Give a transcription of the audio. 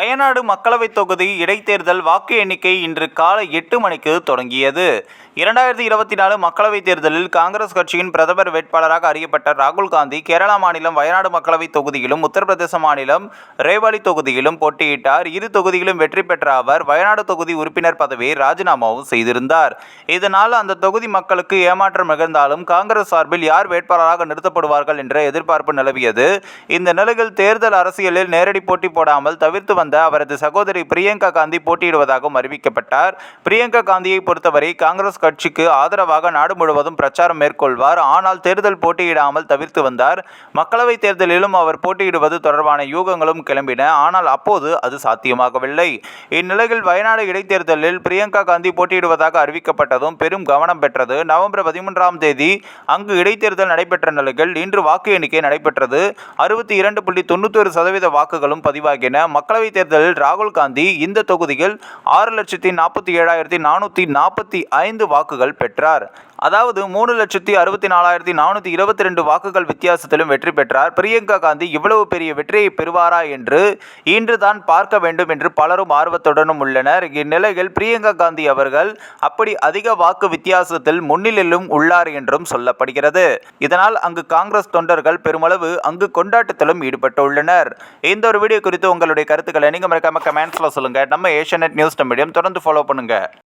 வயநாடு மக்களவைத் தொகுதி இடைத்தேர்தல் வாக்கு எண்ணிக்கை இன்று காலை எட்டு மணிக்கு தொடங்கியது. இரண்டாயிரத்தி இருபத்தி நாலு மக்களவைத் தேர்தலில் காங்கிரஸ் கட்சியின் பிரதமர் வேட்பாளராக அறியப்பட்ட ராகுல் காந்தி கேரளா மாநிலம் வயநாடு மக்களவைத் தொகுதியிலும் உத்தரப்பிரதேச மாநிலம் ரேவாலி தொகுதியிலும் போட்டியிட்டார். இரு தொகுதியிலும் வெற்றி பெற்ற அவர் வயநாடு தொகுதி உறுப்பினர் பதவியை ராஜினாமாவும் செய்திருந்தார். இதனால் அந்த தொகுதி மக்களுக்கு ஏமாற்றம் மிகுந்தாலும் காங்கிரஸ் சார்பில் யார் வேட்பாளராக நிறுத்தப்படுவார்கள் என்ற எதிர்பார்ப்பு நிலவியது. இந்த நிலையில் தேர்தல் அரசியலில் நேரடி போட்டி போடாமல் தவிர்த்து வந்த அவரது சகோதரி பிரியங்கா காந்தி போட்டியிடுவதாகவும் அறிவிக்கப்பட்டார். பிரியங்கா காந்தியை பொறுத்தவரை காங்கிரஸ் கட்சிக்கு ஆதரவாக நாடு முழுவதும் பிரச்சாரம் மேற்கொள்வார். ஆனால் தேர்தல் போட்டியிடாமல் தவிர்த்து வந்தார். மக்களவைத் தேர்தலிலும் அவர் போட்டியிடுவது தொடர்பான யூகங்களும் கிளம்பின. ஆனால் அப்போது அது சாத்தியமாகவில்லை. இந்நிலையில் வயநாடு இடைத்தேர்தலில் பிரியங்கா காந்தி போட்டியிடுவதாக அறிவிக்கப்பட்டதும் பெரும் கவனம் பெற்றது. நவம்பர் பதிமூன்றாம் தேதி அங்கு இடைத்தேர்தல் நடைபெற்ற நிலையில் இன்று வாக்கு எண்ணிக்கை நடைபெற்றது. அறுபத்தி இரண்டு புள்ளி தொண்ணூத்தொரு சதவீத வாக்குகளும் பதிவாகின. மக்களவைத் தேர்தலில் ராகுல் காந்தி இந்த தொகுதியில் ஆறு லட்சத்தி நாற்பத்தி ஏழாயிரத்தி நானூற்றி நாற்பத்தி ஐந்து வாக்குகள் பெற்றார். அதாவது மூணு லட்சத்தி அறுபத்தி நாலாயிரத்தி நானூற்றி இருபத்தி ரெண்டு வாக்குகள் வித்தியாசத்திலும் வெற்றி பெற்றார். பிரியங்கா காந்தி இவ்வளவு பெரிய வெற்றியை பெறுவாரா என்று இன்று தான் பார்க்க வேண்டும் என்று பலரும் ஆர்வத்துடனும் உள்ளனர். இந்நிலையில் பிரியங்கா காந்தி அவர்கள் அப்படி அதிக வாக்கு வித்தியாசத்தில் முன்னிலையிலும் உள்ளார் என்றும் சொல்லப்படுகிறது. இதனால் அங்கு காங்கிரஸ் தொண்டர்கள் பெருமளவு அங்கு கொண்டாட்டத்திலும் ஈடுபட்டுள்ளனர். இந்த ஒரு வீடியோ குறித்து உங்களுடைய கருத்துக்களை நீங்கள் மறக்காம கமெண்ட்ஸில் சொல்லுங்கள் நம்ம ஏஷியநெட் நியூஸ் மீடியம் தொடர்ந்து ஃபாலோ பண்ணுங்கள்